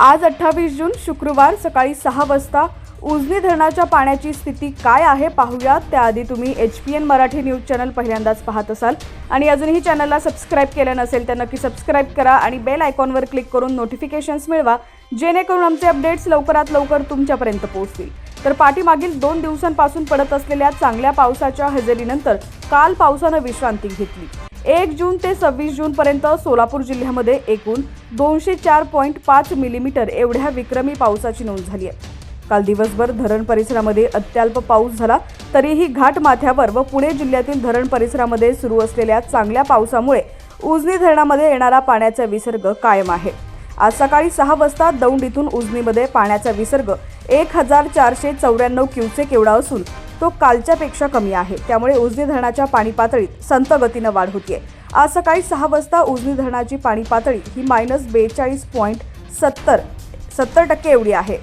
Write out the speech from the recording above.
आज अठ्ठावीस जून शुक्रवार सकाळी सहा वाजता उजनी धरणाच्या पाण्याची स्थिती काय आहे पाहूयात त्याआधी तुम्ही H P N Marathi news channel पहिल्यांदाच पाहत असाल. आणि अजूनही चॅनलला सबस्क्राईब केलं नसेल तर नक्की सबस्क्राईब करा आणि बेल आयकॉनवर क्लिक करून नोटिफिकेशन्स मिळवा जेणेकरून आमचे अपडेट्स लवकरात लवकर तुमच्यापर्यंत पोहोचतील. तर पाठीमागील दोन दिवसांपासून पडत असलेल्या चांगल्या पावसाच्या हजेरीनंतर काल पावसानं विश्रांती घेतली. एक जून ते सव्वीस जूनपर्यंत सोलापूर जिल्ह्यामध्ये एकूण दोनशे चार पॉईंट पाच मिलीमीटर एवढ्या विक्रमी पावसाची नोंद झाली आहे. काल दिवसभर धरण परिसरामध्ये अत्यल्प पाऊस झाला तरीही घाट माथ्यावर व पुणे जिल्ह्यातील धरण परिसरामध्ये सुरू असलेल्या चांगल्या पावसामुळे उजनी धरणामध्ये येणारा पाण्याचा विसर्ग कायम आहे. आज सकाळी सहा वाजता दौंड इथून उजनीमध्ये पाण्याचा विसर्ग एक हजार चारशे चौऱ्याण्णव क्युसेक एवढा असून तो कालच्यापेक्षा कमी आहे. त्यामुळे उजनी धरणाच्या पाणी पातळीत संत गतीनं वाढ होतीये. आज सकाळी सहा वाजता उजनी धरणाची पाणी पातळी ही मायनस बेचाळीस पॉईंट सत्तर सत्तर टक्के एवढी आहे.